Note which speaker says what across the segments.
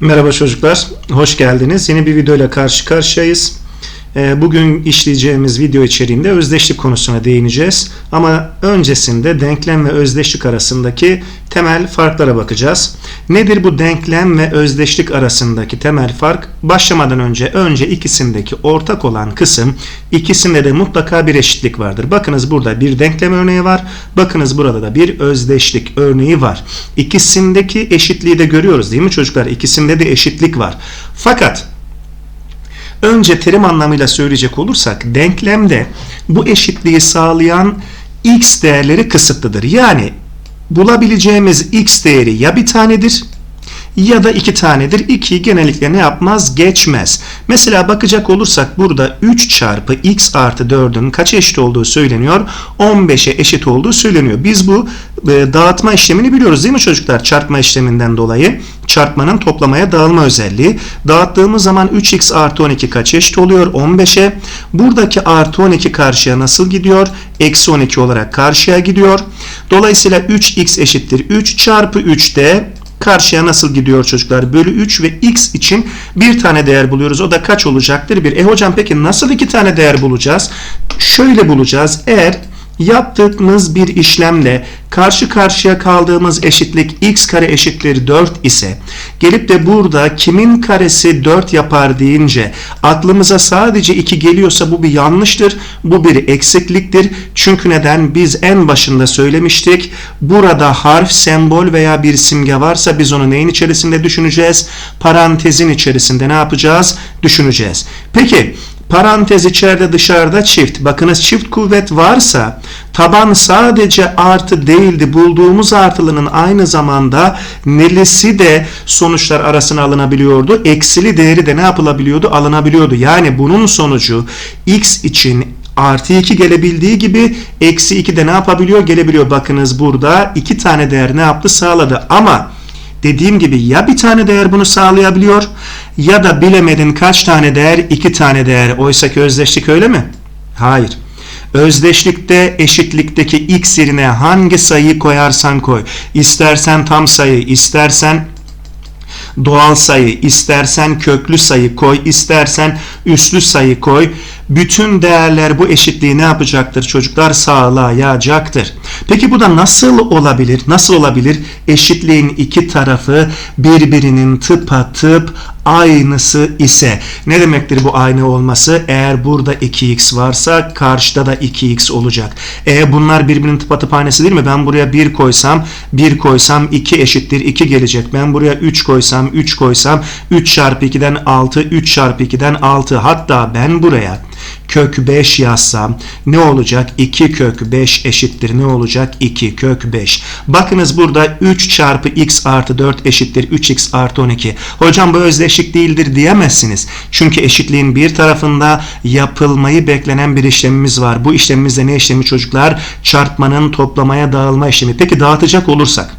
Speaker 1: Merhaba çocuklar, hoş geldiniz. Yeni bir videoyla karşı karşıyayız. Ee, Bugün işleyeceğimiz video içeriğinde özdeşlik konusuna değineceğiz. Ama öncesinde denklem ve özdeşlik arasındaki temel farklara bakacağız. Nedir bu denklem ve özdeşlik arasındaki temel fark? Başlamadan önce önce ikisindeki ortak olan kısım ikisinde de mutlaka bir eşitlik vardır. Bakınız burada bir denklem örneği var. Bakınız burada da bir özdeşlik örneği var. İkisindeki eşitliği de görüyoruz değil mi çocuklar? İkisinde de eşitlik var. Fakat Önce terim anlamıyla söyleyecek olursak denklemde bu eşitliği sağlayan x değerleri kısıtlıdır. Yani bulabileceğimiz x değeri ya bir tanedir ya da iki tanedir. 2'yi genellikle ne yapmaz? Geçmez. Mesela bakacak olursak burada 3 çarpı x artı 4'ün kaç eşit olduğu söyleniyor? 15'e eşit olduğu söyleniyor. Biz bu dağıtma işlemini biliyoruz değil mi çocuklar? Çarpma işleminden dolayı. Çarpmanın toplamaya dağılma özelliği. Dağıttığımız zaman 3x artı 12 kaç eşit oluyor? 15'e. Buradaki artı 12 karşıya nasıl gidiyor? Eksi 12 olarak karşıya gidiyor. Dolayısıyla 3x eşittir 3 çarpı 3 de Karşıya nasıl gidiyor çocuklar? Bölü 3 ve x için bir tane değer buluyoruz. O da kaç olacaktır? 1. E hocam peki nasıl iki tane değer bulacağız? Şöyle bulacağız. Eğer yaptığımız bir işlemle karşı karşıya kaldığımız eşitlik x kare eşittir 4 ise gelip de burada kimin karesi 4 yapar deyince aklımıza sadece 2 geliyorsa bu bir yanlıştır. Bu bir eksikliktir. Çünkü neden? Biz en başında söylemiştik. Burada harf, sembol veya bir simge varsa biz onu neyin içerisinde düşüneceğiz? Parantezin içerisinde ne yapacağız? Düşüneceğiz. Peki Parantez içeride dışarıda çift. Bakınız çift kuvvet varsa taban sadece artı değildi. Bulduğumuz artılının aynı zamanda nelisi de sonuçlar arasına alınabiliyordu. Eksili değeri de ne yapılabiliyordu? Alınabiliyordu. Yani bunun sonucu x için artı 2 gelebildiği gibi eksi 2 de ne yapabiliyor? Gelebiliyor. Bakınız burada iki tane değer ne yaptı? Sağladı. Ama Dediğim gibi ya bir tane değer bunu sağlayabiliyor ya da bilemedin kaç tane değer iki tane değer. Oysa ki özdeşlik öyle mi? Hayır. Özdeşlikte eşitlikteki x yerine hangi sayıyı koyarsan koy. İstersen tam sayı, istersen doğal sayı, istersen köklü sayı koy, istersen üslü sayı koy. Bütün değerler bu eşitliği ne yapacaktır çocuklar? Sağlayacaktır. Peki bu da nasıl olabilir? Nasıl olabilir? Eşitliğin iki tarafı birbirinin tıpatıp aynısı ise ne demektir bu aynı olması? Eğer burada 2x varsa karşıda da 2x olacak. E bunlar birbirinin tıpatıp aynısı değil mi? Ben buraya 1 koysam 1 koysam 2 eşittir 2 gelecek. Ben buraya 3 koysam 3 koysam 3 çarpı 2'den 6 3 çarpı 2'den 6 hatta ben buraya kök 5 yazsam ne olacak? 2 kök 5 eşittir ne olacak? 2 kök 5. Bakınız burada 3 çarpı x artı 4 eşittir 3x artı 12. Hocam bu özdeşlik değildir diyemezsiniz. Çünkü eşitliğin bir tarafında yapılmayı beklenen bir işlemimiz var. Bu işlemimizde ne işlemi çocuklar? Çarpmanın toplamaya dağılma işlemi. Peki dağıtacak olursak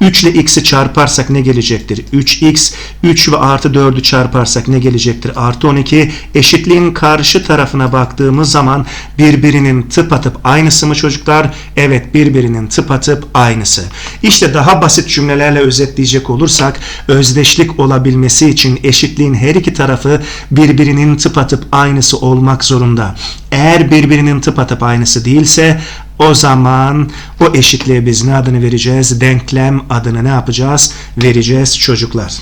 Speaker 1: 3 ile x'i çarparsak ne gelecektir? 3x 3 ve artı 4'ü çarparsak ne gelecektir? Artı 12 eşitliğin karşı tarafına baktığımız zaman birbirinin tıpatıp aynısı mı çocuklar? Evet birbirinin tıpatıp aynısı. İşte daha basit cümlelerle özetleyecek olursak özdeşlik olabilmesi için eşitliğin her iki tarafı birbirinin tıpatıp aynısı olmak zorunda. Eğer birbirinin tıpatıp aynısı değilse o zaman o eşitliğe biz ne adını vereceğiz? Denklem adını ne yapacağız? Vereceğiz çocuklar.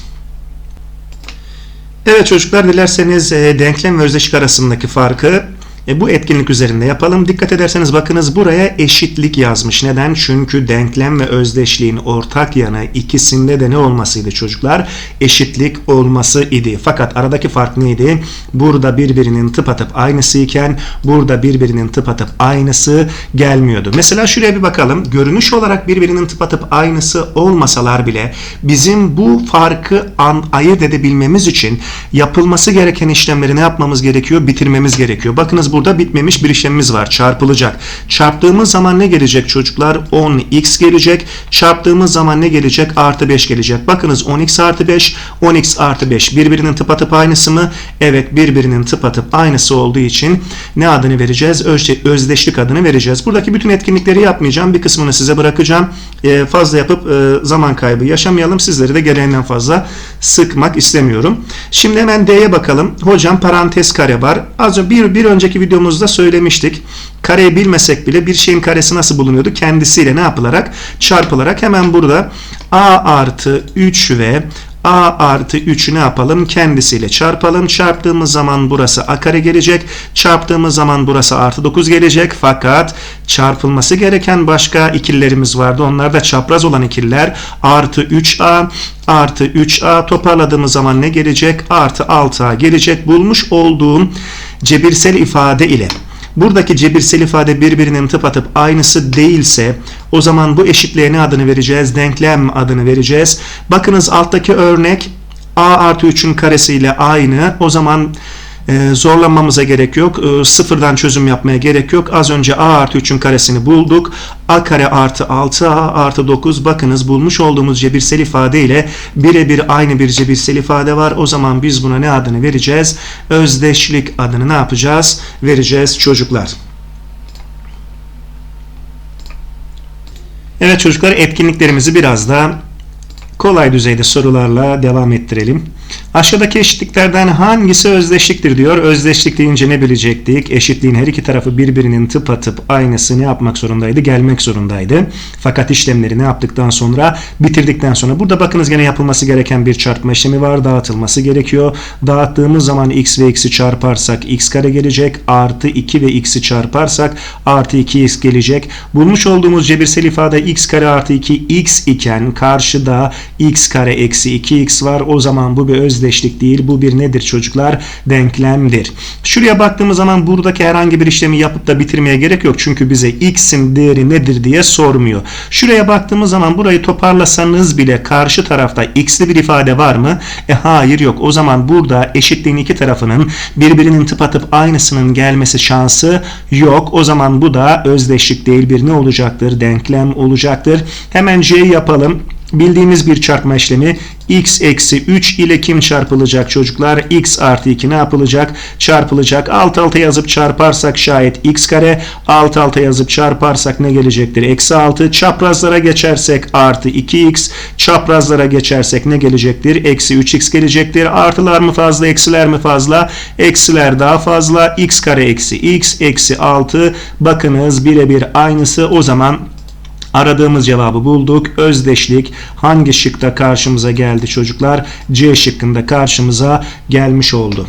Speaker 1: Evet çocuklar dilerseniz e, denklem ve özdeşik arasındaki farkı e, bu etkinlik üzerinde yapalım. Dikkat ederseniz bakınız buraya eşitlik yazmış. Neden? Çünkü denklem ve özdeşliğin ortak yanı ikisinde de ne olmasıydı çocuklar? Eşitlik olması idi. Fakat aradaki fark neydi? Burada birbirinin tıpatıp aynısı iken burada birbirinin tıpatıp aynısı gelmiyordu. Mesela şuraya bir bakalım. Görünüş olarak birbirinin tıpatıp aynısı olmasalar bile bizim bu farkı an, ayırt edebilmemiz için yapılması gereken işlemleri ne yapmamız gerekiyor? Bitirmemiz gerekiyor. Bakınız burada bitmemiş bir işlemimiz var. Çarpılacak. Çarptığımız zaman ne gelecek çocuklar? 10x gelecek. Çarptığımız zaman ne gelecek? Artı 5 gelecek. Bakınız 10x artı 5, 10x artı 5 birbirinin tıpatıp aynısı mı? Evet birbirinin tıpatıp aynısı olduğu için ne adını vereceğiz? Özde- Özdeşlik adını vereceğiz. Buradaki bütün etkinlikleri yapmayacağım. Bir kısmını size bırakacağım. Ee, fazla yapıp e, zaman kaybı yaşamayalım. Sizleri de gereğinden fazla sıkmak istemiyorum. Şimdi hemen D'ye bakalım. Hocam parantez kare var. Az önce bir, bir önceki videomuzda söylemiştik. Kareyi bilmesek bile bir şeyin karesi nasıl bulunuyordu? Kendisiyle ne yapılarak? Çarpılarak hemen burada A artı 3 ve A artı 3'ü ne yapalım? Kendisiyle çarpalım. Çarptığımız zaman burası A kare gelecek. Çarptığımız zaman burası artı 9 gelecek. Fakat çarpılması gereken başka ikililerimiz vardı. Onlar da çapraz olan ikililer. Artı 3A artı 3A toparladığımız zaman ne gelecek? Artı 6A gelecek. Bulmuş olduğum cebirsel ifade ile buradaki cebirsel ifade birbirinin tıpatıp aynısı değilse o zaman bu eşitliğe ne adını vereceğiz? Denklem adını vereceğiz. Bakınız alttaki örnek a artı 3'ün karesiyle aynı. O zaman e, zorlanmamıza gerek yok. E, sıfırdan çözüm yapmaya gerek yok. Az önce a artı 3'ün karesini bulduk. a kare artı 6a artı 9 bakınız bulmuş olduğumuz cebirsel ifade ile birebir aynı bir cebirsel ifade var. O zaman biz buna ne adını vereceğiz? Özdeşlik adını ne yapacağız? Vereceğiz çocuklar. Evet çocuklar etkinliklerimizi biraz da kolay düzeyde sorularla devam ettirelim. Aşağıdaki eşitliklerden hangisi özdeşliktir diyor. Özdeşlik deyince ne bilecektik? Eşitliğin her iki tarafı birbirinin tıpatıp aynısı ne yapmak zorundaydı? Gelmek zorundaydı. Fakat işlemleri ne yaptıktan sonra? Bitirdikten sonra. Burada bakınız gene yapılması gereken bir çarpma işlemi var. Dağıtılması gerekiyor. Dağıttığımız zaman x ve x'i çarparsak x kare gelecek. Artı 2 ve x'i çarparsak artı 2x gelecek. Bulmuş olduğumuz cebirsel ifade x kare artı 2 x iken karşıda x kare eksi 2x var. O zaman bu bir özdeşlik değil. Bu bir nedir çocuklar? Denklemdir. Şuraya baktığımız zaman buradaki herhangi bir işlemi yapıp da bitirmeye gerek yok. Çünkü bize x'in değeri nedir diye sormuyor. Şuraya baktığımız zaman burayı toparlasanız bile karşı tarafta x'li bir ifade var mı? E hayır yok. O zaman burada eşitliğin iki tarafının birbirinin tıpatıp aynısının gelmesi şansı yok. O zaman bu da özdeşlik değil bir ne olacaktır? Denklem olacaktır. Hemen C'yi yapalım bildiğimiz bir çarpma işlemi x eksi 3 ile kim çarpılacak çocuklar? x artı 2 ne yapılacak? Çarpılacak. Alt alta yazıp çarparsak şayet x kare. Alt alta yazıp çarparsak ne gelecektir? Eksi 6. Çaprazlara geçersek artı 2x. Çaprazlara geçersek ne gelecektir? Eksi 3x gelecektir. Artılar mı fazla? Eksiler mi fazla? Eksiler daha fazla. x kare eksi x eksi 6. Bakınız birebir aynısı. O zaman Aradığımız cevabı bulduk. Özdeşlik hangi şıkta karşımıza geldi çocuklar? C şıkkında karşımıza gelmiş oldu.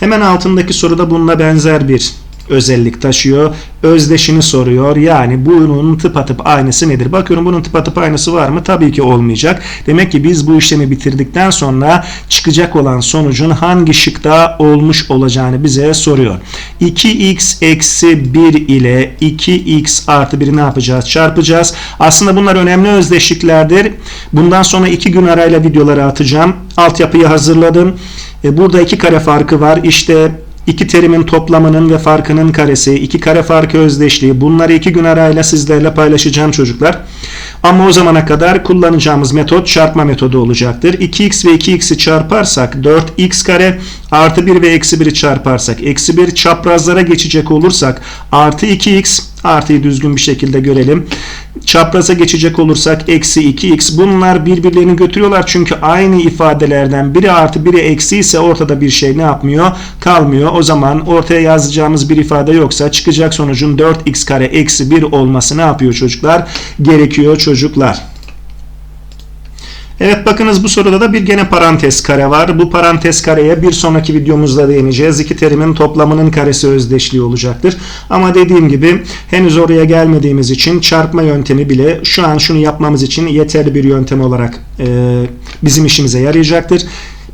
Speaker 1: Hemen altındaki soruda bununla benzer bir özellik taşıyor. Özdeşini soruyor. Yani bunun tıpatıp aynısı nedir? Bakıyorum bunun tıpatıp aynısı var mı? Tabii ki olmayacak. Demek ki biz bu işlemi bitirdikten sonra çıkacak olan sonucun hangi şıkta olmuş olacağını bize soruyor. 2x eksi 1 ile 2x artı 1'i ne yapacağız? Çarpacağız. Aslında bunlar önemli özdeşliklerdir. Bundan sonra 2 gün arayla videoları atacağım. Altyapıyı hazırladım. E, burada iki kare farkı var. İşte İki terimin toplamının ve farkının karesi, iki kare farkı özdeşliği bunları iki gün arayla sizlerle paylaşacağım çocuklar. Ama o zamana kadar kullanacağımız metot çarpma metodu olacaktır. 2x ve 2x'i çarparsak 4x kare artı 1 ve eksi 1'i çarparsak eksi 1 çaprazlara geçecek olursak artı 2x artıyı düzgün bir şekilde görelim. Çapraza geçecek olursak eksi 2x bunlar birbirlerini götürüyorlar çünkü aynı ifadelerden biri artı biri eksi ise ortada bir şey ne yapmıyor? Kalmıyor. O zaman ortaya yazacağımız bir ifade yoksa çıkacak sonucun 4x kare eksi 1 olması ne yapıyor çocuklar? Gerekiyor çocuklar. Evet bakınız bu soruda da bir gene parantez kare var. Bu parantez kareye bir sonraki videomuzda değineceğiz. İki terimin toplamının karesi özdeşliği olacaktır. Ama dediğim gibi henüz oraya gelmediğimiz için çarpma yöntemi bile şu an şunu yapmamız için yeterli bir yöntem olarak e, bizim işimize yarayacaktır.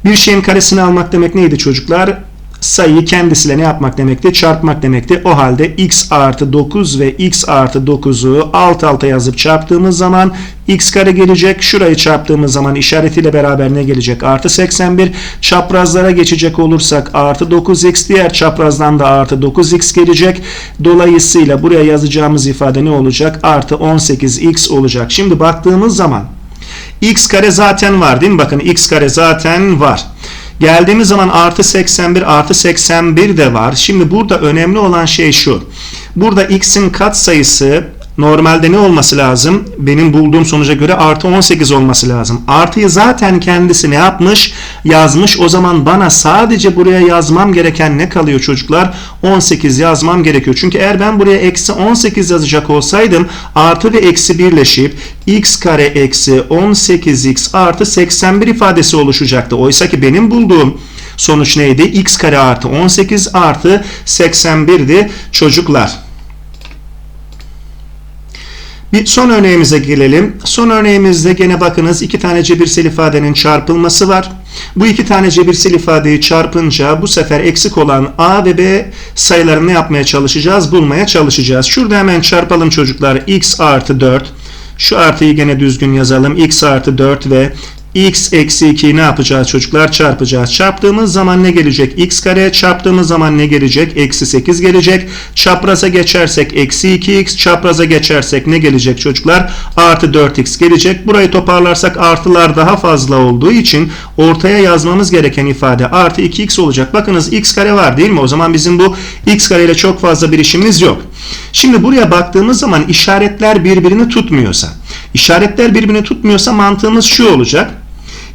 Speaker 1: Bir şeyin karesini almak demek neydi çocuklar? Sayıyı kendisiyle ne yapmak demekti? Çarpmak demekti. O halde x artı 9 ve x artı 9'u alt alta yazıp çarptığımız zaman x kare gelecek. Şurayı çarptığımız zaman işaretiyle beraber ne gelecek? Artı 81. Çaprazlara geçecek olursak artı 9x diğer çaprazdan da artı 9x gelecek. Dolayısıyla buraya yazacağımız ifade ne olacak? Artı 18x olacak. Şimdi baktığımız zaman x kare zaten var değil mi? Bakın x kare zaten var. Geldiğimiz zaman artı 81 artı 81 de var. Şimdi burada önemli olan şey şu. Burada x'in katsayısı normalde ne olması lazım? Benim bulduğum sonuca göre artı 18 olması lazım. Artıyı zaten kendisi ne yapmış? Yazmış. O zaman bana sadece buraya yazmam gereken ne kalıyor çocuklar? 18 yazmam gerekiyor. Çünkü eğer ben buraya eksi 18 yazacak olsaydım artı ve eksi birleşip x kare eksi 18x artı 81 ifadesi oluşacaktı. Oysa ki benim bulduğum sonuç neydi? x kare artı 18 artı 81'di çocuklar. Bir son örneğimize gelelim. Son örneğimizde gene bakınız iki tane cebirsel ifadenin çarpılması var. Bu iki tane cebirsel ifadeyi çarpınca bu sefer eksik olan a ve b sayılarını yapmaya çalışacağız? Bulmaya çalışacağız. Şurada hemen çarpalım çocuklar. x artı 4. Şu artıyı gene düzgün yazalım. x artı 4 ve x eksi 2'yi ne yapacağız çocuklar? Çarpacağız. Çarptığımız zaman ne gelecek? x kare. Çarptığımız zaman ne gelecek? Eksi 8 gelecek. Çapraza geçersek eksi 2x. Çapraza geçersek ne gelecek çocuklar? Artı 4x gelecek. Burayı toparlarsak artılar daha fazla olduğu için ortaya yazmamız gereken ifade artı 2x olacak. Bakınız x kare var değil mi? O zaman bizim bu x kare ile çok fazla bir işimiz yok. Şimdi buraya baktığımız zaman işaretler birbirini tutmuyorsa, işaretler birbirini tutmuyorsa mantığımız şu olacak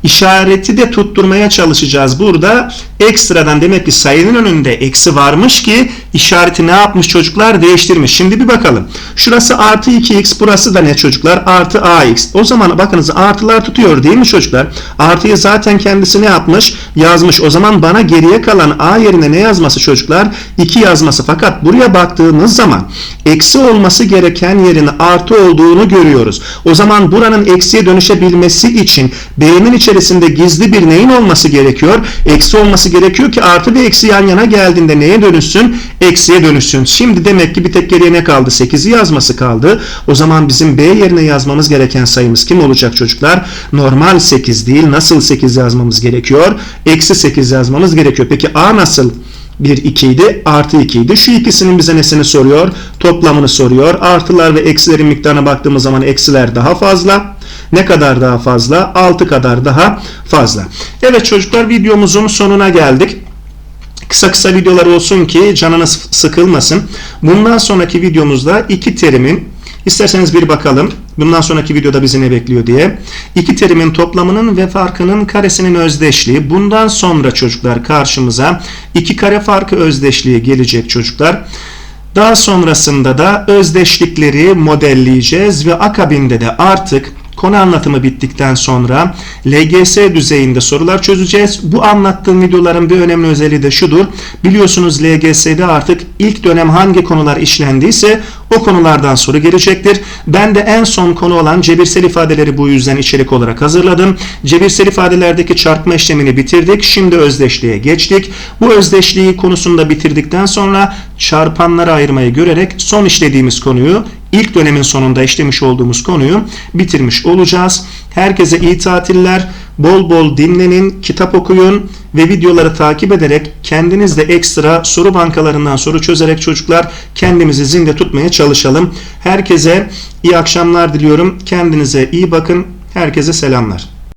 Speaker 1: işareti de tutturmaya çalışacağız. Burada ekstradan demek ki sayının önünde eksi varmış ki işareti ne yapmış çocuklar? Değiştirmiş. Şimdi bir bakalım. Şurası artı 2x burası da ne çocuklar? Artı ax. O zaman bakınız artılar tutuyor değil mi çocuklar? Artıyı zaten kendisi ne yapmış? Yazmış. O zaman bana geriye kalan a yerine ne yazması çocuklar? 2 yazması. Fakat buraya baktığımız zaman eksi olması gereken yerin artı olduğunu görüyoruz. O zaman buranın eksiye dönüşebilmesi için b'nin içerisinde gizli bir neyin olması gerekiyor? Eksi olması gerekiyor ki artı ve eksi yan yana geldiğinde neye dönüşsün? Eksiye dönüşsün. Şimdi demek ki bir tek geriye ne kaldı? 8'i yazması kaldı. O zaman bizim b yerine yazmamız gereken sayımız kim olacak çocuklar? Normal 8 değil. Nasıl 8 yazmamız gerekiyor? Eksi 8 yazmamız gerekiyor. Peki a nasıl? 1 2 idi artı 2 idi. Şu ikisinin bize nesini soruyor? Toplamını soruyor. Artılar ve eksilerin miktarına baktığımız zaman eksiler daha fazla. Ne kadar daha fazla? 6 kadar daha fazla. Evet çocuklar videomuzun sonuna geldik. Kısa kısa videolar olsun ki canınız sıkılmasın. Bundan sonraki videomuzda iki terimin İsterseniz bir bakalım. Bundan sonraki videoda bizi ne bekliyor diye. İki terimin toplamının ve farkının karesinin özdeşliği. Bundan sonra çocuklar karşımıza iki kare farkı özdeşliği gelecek çocuklar. Daha sonrasında da özdeşlikleri modelleyeceğiz ve akabinde de artık Konu anlatımı bittikten sonra LGS düzeyinde sorular çözeceğiz. Bu anlattığım videoların bir önemli özelliği de şudur. Biliyorsunuz LGS'de artık ilk dönem hangi konular işlendiyse o konulardan soru gelecektir. Ben de en son konu olan cebirsel ifadeleri bu yüzden içerik olarak hazırladım. Cebirsel ifadelerdeki çarpma işlemini bitirdik. Şimdi özdeşliğe geçtik. Bu özdeşliği konusunda bitirdikten sonra çarpanlara ayırmayı görerek son işlediğimiz konuyu ilk dönemin sonunda işlemiş olduğumuz konuyu bitirmiş olacağız. Herkese iyi tatiller, bol bol dinlenin, kitap okuyun ve videoları takip ederek kendiniz de ekstra soru bankalarından soru çözerek çocuklar kendimizi zinde tutmaya çalışalım. Herkese iyi akşamlar diliyorum. Kendinize iyi bakın. Herkese selamlar.